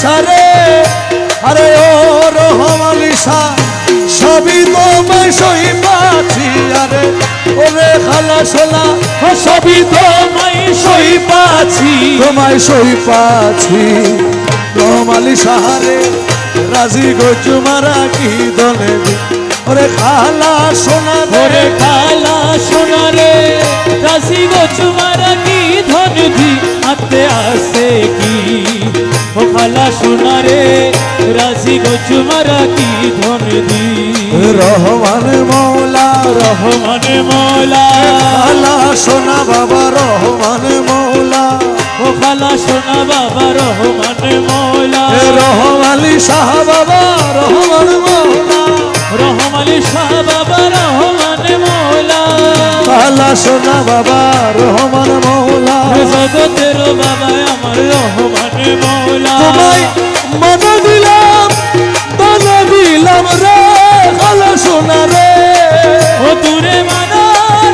সারে আরে ও রহমান সা সবই তোমায় সই পাচ্ছি আরে ওরে খালা সোনা, সবই তোমায় সই পাচ্ছি তোমায় সই পাচ্ছি রহমালি সাহারে রাজি গজু মারা কি দলে ওরে খালা সোনা রে। খালা সোনা রে, রাজি গজু মারা ও সোনারে রাজি গো চুমারা কি ধন দি? রহমান মৌলা রহমান মৌলা। খালা সোনা বাবা রহমান মৌলা। ও খালা সোনা বাবা রহমান মৌলা। রহমালি শাহ বাবা সোনা বাবা রহমান মৌলা। জগতের বাবা আমার রহমানে মৌলা। তোমায় মন দিলাম মন দিলাম রে সোনা রে। ও দূরে মানা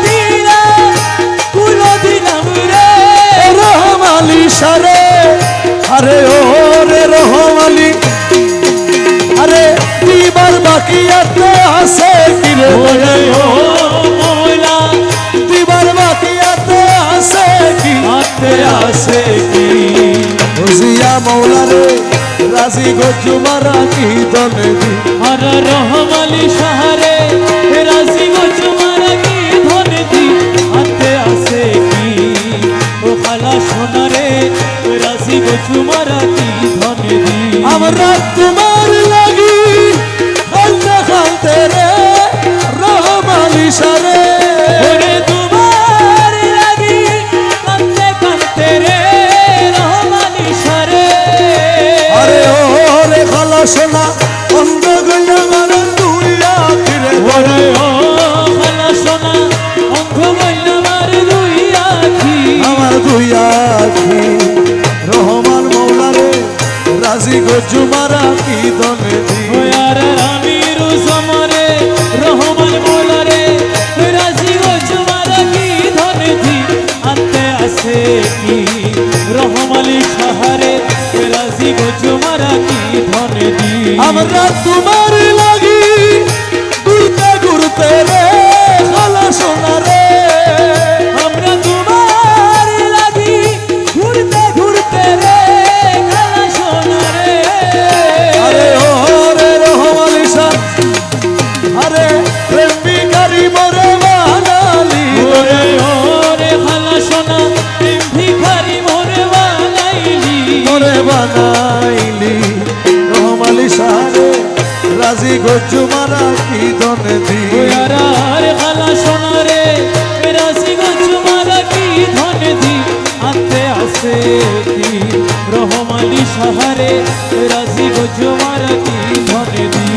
দিলাম কুলো দিলাম রে। রহমালি সারে আরে ও রে রহমালি আরে দিবার বাকি আছে আছে কি রে হাতে আসে কি? বুঝিয়া মৌলা রে রাজি গজু মারা কি দলে আর রহমালি সাহারে রাজি গো চুমারা কি ধন দি? হাতে আসে কি? ও খালা সোনারে রাজি গো চুমারা কি ধন দি? আমরা তোমার লাগি খালতে খালতে রে। সোনা অন্ধ গইয়া মারে তুই আখিরে ওরে ও খালা সোনা বইল আমার দুই আখি। আমার দুই আখি। রহমান মৌলা রাজি গজু কি দলে দি। ওয়ার আমির সমরে রহমান মোলারে রাজি গো কি ধন দি। আনতে আসে কি? রহমালি সাহারে রাজি গো জুমারা কি ধন দি আমরা তোমার লাগি ঘুরতে ঘুরতে রে খালা সোনা রে। আমরা তোমার লাগি ঘুরতে ঘুরতে রে খালা সোনা রে। আরে ও রে রহমালি শাহ আরে প্রেম ভিখারি মরে বানালি ওরে ওরে খালা সোনা প্রেম ভিখারি মোরে বানাইলি মরে বানাইলি গজ্জু মারা কি দনে দি ওয়ার খালা সোনা রে রাশি গো চুমারা, কি ধন দি আনতে আসে কি রহমালি সাহারে রাশি গো মারা কি ধনে দি